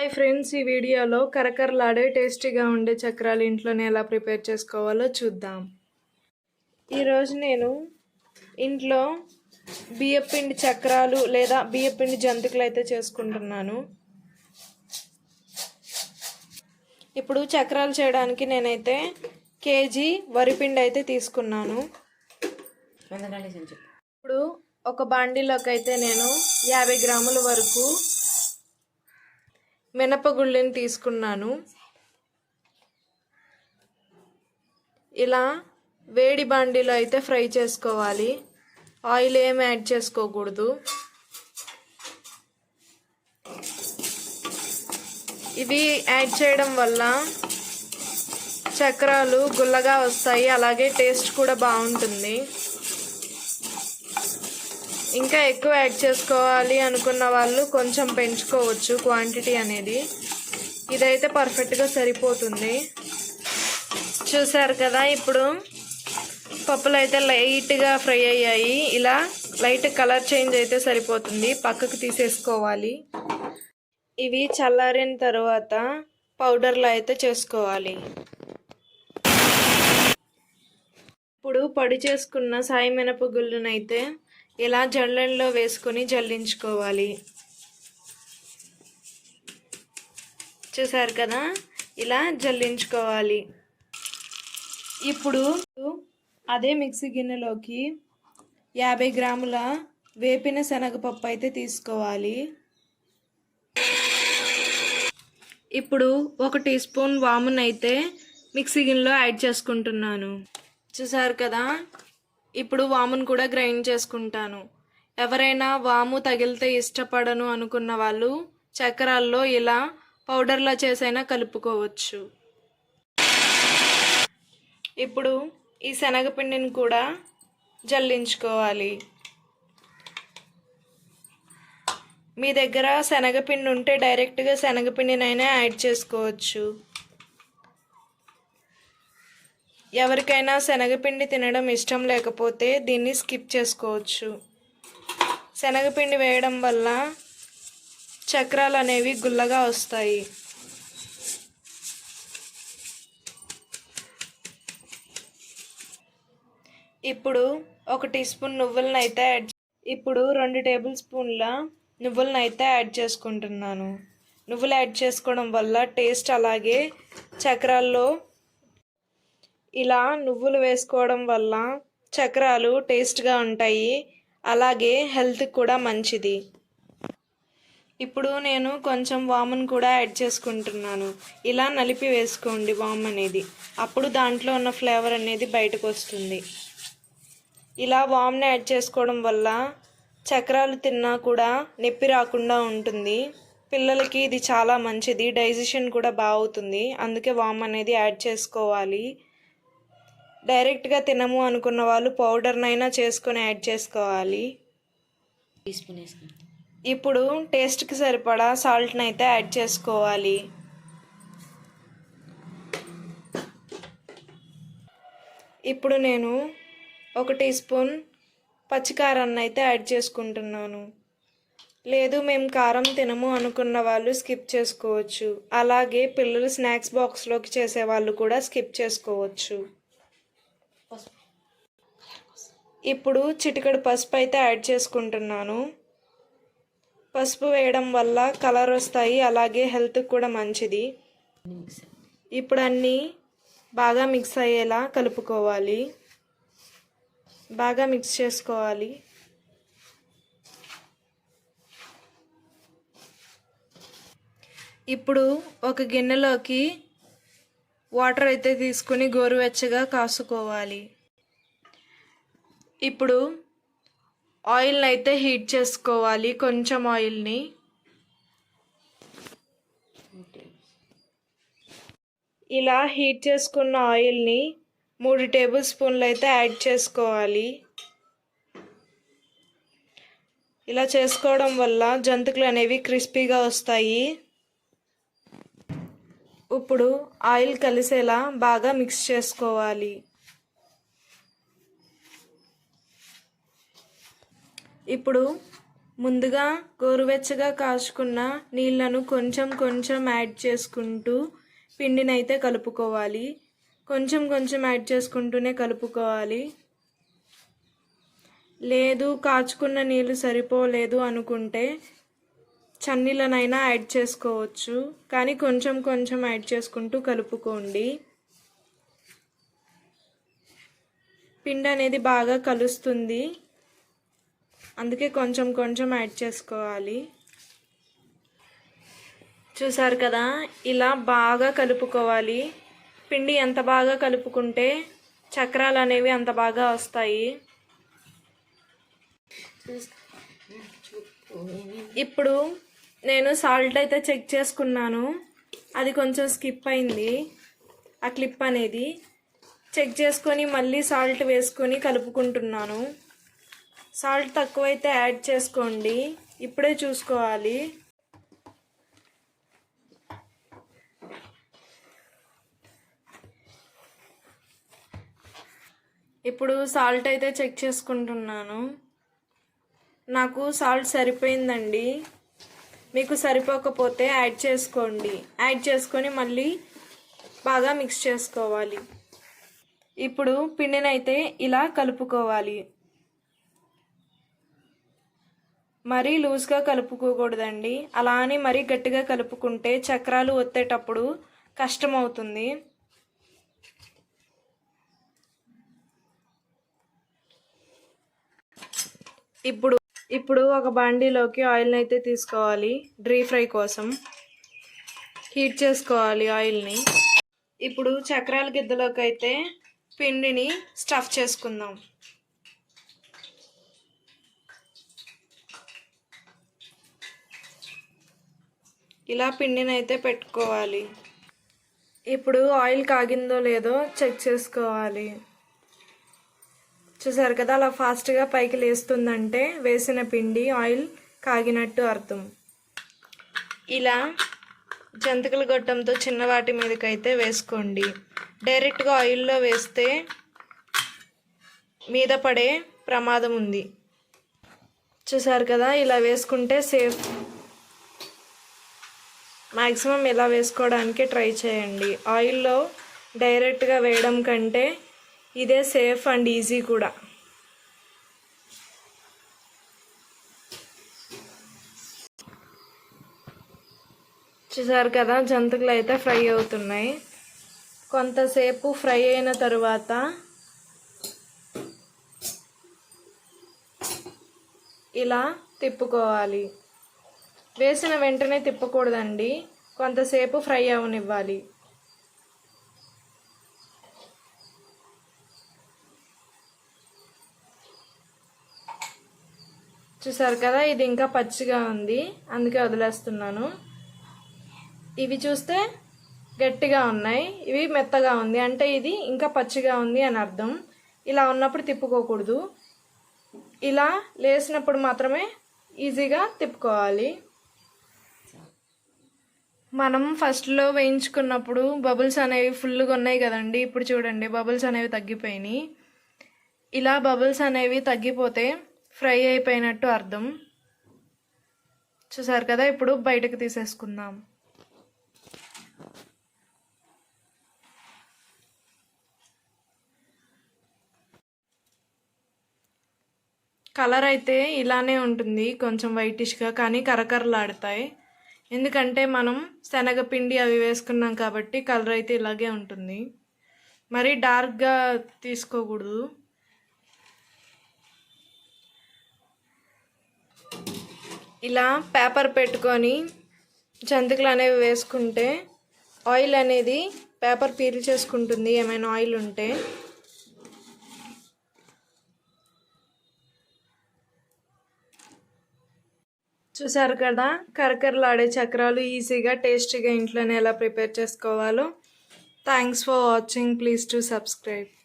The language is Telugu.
హాయ్ ఫ్రెండ్స్ ఈ వీడియోలో కరకరలాడే టేస్టీగా ఉండే చక్రాలు ఇంట్లోనే ఎలా ప్రిపేర్ చేసుకోవాలో చూద్దాం. ఈరోజు నేను ఇంట్లో బియ్యపిండి చక్రాలు లేదా బియ్యపిండి జంతికలు అయితే చేసుకుంటున్నాను. ఇప్పుడు చక్రాలు చేయడానికి నేనైతే కేజీ వరిపిండి అయితే తీసుకున్నాను. ఇప్పుడు ఒక బాండీలోకి అయితే నేను యాభై గ్రాముల వరకు మినపగుళ్ళని తీసుకున్నాను. ఇలా వేడి బాండీలో అయితే ఫ్రై చేసుకోవాలి. ఆయిల్ ఏం యాడ్ చేసుకోకూడదు. ఇవి యాడ్ చేయడం వల్ల చక్రాలు గుల్లగా వస్తాయి. అలాగే టేస్ట్ కూడా బాగుంటుంది. ఇంకా ఎక్కువ యాడ్ చేసుకోవాలి అనుకున్న వాళ్ళు కొంచెం పెంచుకోవచ్చు క్వాంటిటీ అనేది. ఇదైతే పర్ఫెక్ట్గా సరిపోతుంది. చూసారు కదా ఇప్పుడు పప్పులు అయితే లైట్గా ఫ్రై అయ్యాయి. ఇలా లైట్ కలర్ చేంజ్ అయితే సరిపోతుంది. పక్కకు తీసేసుకోవాలి. ఇవి చల్లారిన తర్వాత పౌడర్లో అయితే చేసుకోవాలి. ఇప్పుడు పొడి చేసుకున్న సాయి మినపగుళ్ళనైతే ఇలా జల్లెల్లో వేసుకొని జల్లించుకోవాలి? చూసారు కదా? ఇలా జల్లించుకోవాలి. ఇప్పుడు అదే మిక్సీ గిన్నెలోకి యాభై గ్రాముల వేపిన శనగపప్పు అయితే తీసుకోవాలి. ఇప్పుడు ఒక టీ స్పూన్ వామునైతే మిక్సీ గిన్నెలో యాడ్ చేసుకుంటున్నాను. చూసారు కదా? ఇప్పుడు వామును కూడా గ్రైండ్ చేసుకుంటాను. ఎవరైనా వాము తగిలితే ఇష్టపడను అనుకున్న వాళ్ళు చక్రాల్లో ఇలా పౌడర్లా చేసైనా కలుపుకోవచ్చు. ఇప్పుడు ఈ శనగపిండిని కూడా జల్లించుకోవాలి. మీ దగ్గర శనగపిండి ఉంటే డైరెక్ట్గా శనగపిండినైనా యాడ్ చేసుకోవచ్చు. ఎవరికైనా శనగపిండి తినడం ఇష్టం లేకపోతే దీన్ని స్కిప్ చేసుకోవచ్చు. శనగపిండి వేయడం వల్ల చక్రాలు అనేవి గుల్లగా వస్తాయి. ఇప్పుడు ఒక టీ స్పూన్ నువ్వులనైతే యాడ్ ఇప్పుడు రెండు టేబుల్ స్పూన్ల నువ్వులనైతే యాడ్ చేసుకుంటున్నాను. నువ్వులు యాడ్ చేసుకోవడం వల్ల టేస్ట్ అలాగే చక్రాల్లో ఇలా నువ్వులు వేసుకోవడం వల్ల చక్రాలు టేస్ట్గా ఉంటాయి. అలాగే హెల్త్ కూడా మంచిది. ఇప్పుడు నేను కొంచెం వామును కూడా యాడ్ చేసుకుంటున్నాను. ఇలా నలిపి వేసుకోండి వామ్ అనేది. అప్పుడు దాంట్లో ఉన్న ఫ్లేవర్ అనేది బయటకు వస్తుంది. ఇలా వామ్ని యాడ్ చేసుకోవడం వల్ల చక్రాలు తిన్నా కూడా నొప్పి రాకుండా ఉంటుంది. పిల్లలకి ఇది చాలా మంచిది. డైజెషన్ కూడా బాగుతుంది అందుకే వామ్ అనేది యాడ్ చేసుకోవాలి. డైరెక్ట్గా తినము అనుకున్న వాళ్ళు పౌడర్నైనా చేసుకొని యాడ్ చేసుకోవాలి. ఇప్పుడు టేస్ట్కి సరిపడా సాల్ట్ని అయితే యాడ్ చేసుకోవాలి. ఇప్పుడు నేను ఒక టీ స్పూన్ పచ్చికారాన్ని అయితే యాడ్ చేసుకుంటున్నాను. లేదు మేము కారం తినము అనుకున్న వాళ్ళు స్కిప్ చేసుకోవచ్చు. అలాగే పిల్లలు స్నాక్స్ బాక్స్లోకి చేసే వాళ్ళు కూడా స్కిప్ చేసుకోవచ్చు. ఇప్పుడు చిటికెడు పసుపు అయితే యాడ్ చేసుకుంటున్నాను. పసుపు వేయడం వల్ల కలర్ వస్తాయి అలాగే హెల్త్కి కూడా మంచిది. ఇప్పుడు అన్నీ బాగా మిక్స్ అయ్యేలా కలుపుకోవాలి. బాగా మిక్స్ చేసుకోవాలి. ఇప్పుడు ఒక గిన్నెలోకి వాటర్ అయితే తీసుకుని గోరువెచ్చగా కాసుకోవాలి. ఇప్పుడు ఆయిల్ని అయితే హీట్ చేసుకోవాలి కొంచెం ఆయిల్ని. ఇలా హీట్ చేసుకున్న ఆయిల్ని మూడు టేబుల్ స్పూన్లు అయితే యాడ్ చేసుకోవాలి. ఇలా చేసుకోవడం వల్ల జంతుకులు అనేవి క్రిస్పీగా వస్తాయి. ఇప్పుడు ఆయిల్ కలిసేలా బాగా మిక్స్ చేసుకోవాలి. ఇప్పుడు ముందుగా గోరువెచ్చగా కాచుకున్న నీళ్ళను కొంచెం కొంచెం యాడ్ చేసుకుంటూ పిండినైతే కలుపుకోవాలి. కొంచెం కొంచెం యాడ్ చేసుకుంటూనే కలుపుకోవాలి. లేదు కాచుకున్న నీళ్ళు సరిపోలేదు అనుకుంటే చన్నీళ్ళనైనా యాడ్ చేసుకోవచ్చు. కానీ కొంచెం కొంచెం యాడ్ చేసుకుంటూ కలుపుకోండి. పిండి అనేది బాగా కలుస్తుంది. అందుకే కొంచెం కొంచెం యాడ్ చేసుకోవాలి. చూసారు కదా? ఇలా బాగా కలుపుకోవాలి. పిండి ఎంత బాగా కలుపుకుంటే చక్రాలు అనేవి అంత బాగా వస్తాయి. ఇప్పుడు నేను సాల్ట్ అయితే చెక్ చేసుకున్నాను. అది కొంచెం స్కిప్ అయింది. ఆ క్లిప్ అనేది చెక్ చేసుకొని మళ్ళీ సాల్ట్ వేసుకొని కలుపుకుంటున్నాను. సాల్ట్ తక్కువైతే యాడ్ చేసుకోండి. ఇప్పుడే చూసుకోవాలి. ఇప్పుడు సాల్ట్ అయితే చెక్ చేసుకుంటున్నాను. నాకు సాల్ట్ సరిపోయిందండి. మీకు సరిపోకపోతే యాడ్ చేసుకోండి. యాడ్ చేసుకొని మళ్ళీ బాగా మిక్స్ చేసుకోవాలి. ఇప్పుడు పిండినైతే ఇలా కలుపుకోవాలి. మరీ లూజ్గా కలుపుకోకూడదండి. అలా అని మరీ గట్టిగా కలుపుకుంటే చక్రాలు ఒత్తేటప్పుడు కష్టమవుతుంది. ఇప్పుడు ఇప్పుడు ఒక బాండీలోకి ఆయిల్ని అయితే తీసుకోవాలి. డ్రీ ఫ్రై కోసం. హీట్ చేసుకోవాలి ఆయిల్ని. ఇప్పుడు చక్రాల గిద్దలోకి అయితే పిండిని స్టఫ్ చేసుకుందాం. ఇలా పిండిని అయితే పెట్టుకోవాలి. ఇప్పుడు ఆయిల్ కాగిందో లేదో చెక్ చేసుకోవాలి. చూసారు కదా అలా ఫాస్ట్గా పైకి లేస్తుందంటే వేసిన పిండి ఆయిల్ కాగినట్టు అర్థం. ఇలా జంతికల గొట్టంతో చిన్న వాటి మీదకైతే వేసుకోండి. డైరెక్ట్గా ఆయిల్లో వేస్తే మీద పడే ప్రమాదం ఉంది. చూసారు కదా ఇలా వేసుకుంటే సేఫ్. మ్యాక్సిమం ఇలా వేసుకోవడానికి ట్రై చేయండి. ఆయిల్లో డైరెక్ట్గా వేయడం కంటే ఇదే సేఫ్ అండ్ ఈజీ కూడా. చూసారు కదా జంతువులు అయితే ఫ్రై అవుతున్నాయి. కొంతసేపు ఫ్రై అయిన తరువాత ఇలా తిప్పుకోవాలి. వేసిన వెంటనే తిప్పకూడదండి. కొంతసేపు ఫ్రై అవనివ్వాలి. చూసారు కదా ఇది ఇంకా పచ్చిగా ఉంది. అందుకే వదిలేస్తున్నాను. ఇవి చూస్తే గట్టిగా ఉన్నాయి. ఇవి మెత్తగా ఉంది. అంటే ఇది ఇంకా పచ్చిగా ఉంది అని అర్థం. ఇలా ఉన్నప్పుడు తిప్పుకోకూడదు. ఇలా లేసినప్పుడు మాత్రమే ఈజీగా తిప్పుకోవాలి. మనం ఫస్ట్లో వేయించుకున్నప్పుడు బబుల్స్ అనేవి ఫుల్గా ఉన్నాయి కదండి. ఇప్పుడు చూడండి బబుల్స్ అనేవి తగ్గిపోయినాయి. ఇలా బబుల్స్ అనేవి తగ్గిపోతే ఫ్రై అయిపోయినట్టు అర్థం. చూసారు కదా ఇప్పుడు బయటకు తీసేసుకుందాం. కలర్ అయితే ఇలానే ఉంటుంది కొంచెం వైటిష్గా కానీ కరకరలాడతాయి. ఎందుకంటే మనం శనగపిండి అవి వేసుకున్నాం కాబట్టి కలర్ అయితే ఇలాగే ఉంటుంది. మరీ డార్క్గా తీసుకోకూడదు. ఇలా పేపర్ పెట్టుకొని జంతికలు అనేవి వేసుకుంటే ఆయిల్ అనేది పేపర్ పీల్ చేసుకుంటుంది. ఏమైనా ఆయిల్ ఉంటే చూసారు కదా? కరకరలాడే చక్రాలు ఈజీగా టేస్టీగా ఇంట్లోనే ఎలా ప్రిపేర్ చేసుకోవాలో. Thanks for watching. Please to subscribe.